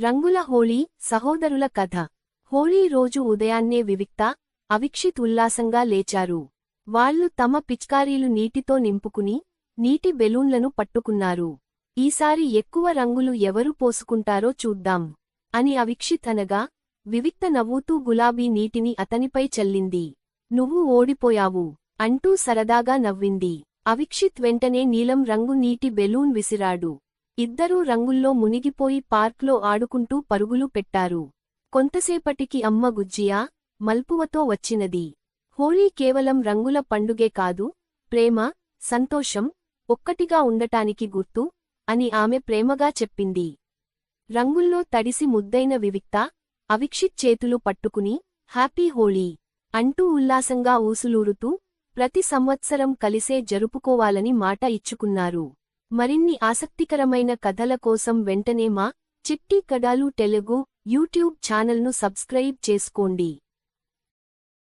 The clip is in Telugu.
రంగుల హోళీ సహోదరుల కథ. హోళీ రోజు ఉదయాన్నే వివిక్త అవిక్షిత్ ఉల్లాసంగా లేచారు. వాళ్ళు తమ పిచ్కారీలు నీటితో నింపుకుని నీటి బెలూన్లను పట్టుకున్నారు. ఈసారి ఎక్కువ రంగులు ఎవరు పోసుకుంటారో చూద్దాం అని అవిక్షిత్ అనగా వివిక్త నవ్వుతూ గులాబీ నీటిని అతనిపై చల్లింది. నువ్వు ఓడిపోయావు అంటూ సరదాగా నవ్వింది. అవిక్షిత్ వెంటనే నీలం రంగు నీటి బెలూన్ విసిరాడు. ఇద్దరూ రంగుల్లో మునిగిపోయి పార్క్లో ఆడుకుంటూ పరుగులు పెట్టారు. కొంతసేపటికి అమ్మ గుజ్జియా మల్పువతో వచ్చినది. హోళీ కేవలం రంగుల పండుగే కాదు ప్రేమ సంతోషం ఒక్కటిగా ఉండటానికి గుర్తు అని ఆమె ప్రేమగా చెప్పింది. రంగుల్లో తడిసి ముద్దైన వివిక్త అవిక్షిత్ చేతులు పట్టుకుని హ్యాపీ హోళీ అంటూ ఉల్లాసంగా ఊసులూరుతూ ప్రతి సంవత్సరం కలిసే జరుపుకోవాలని మాట ఇచ్చుకున్నారు. మరిన్ని ఆసక్తికరమైన కథల కోసం వెంటనే మా చిట్టి కడాలు తెలుగు యూట్యూబ్ ఛానల్ను సబ్స్క్రైబ్ చేసుకోండి.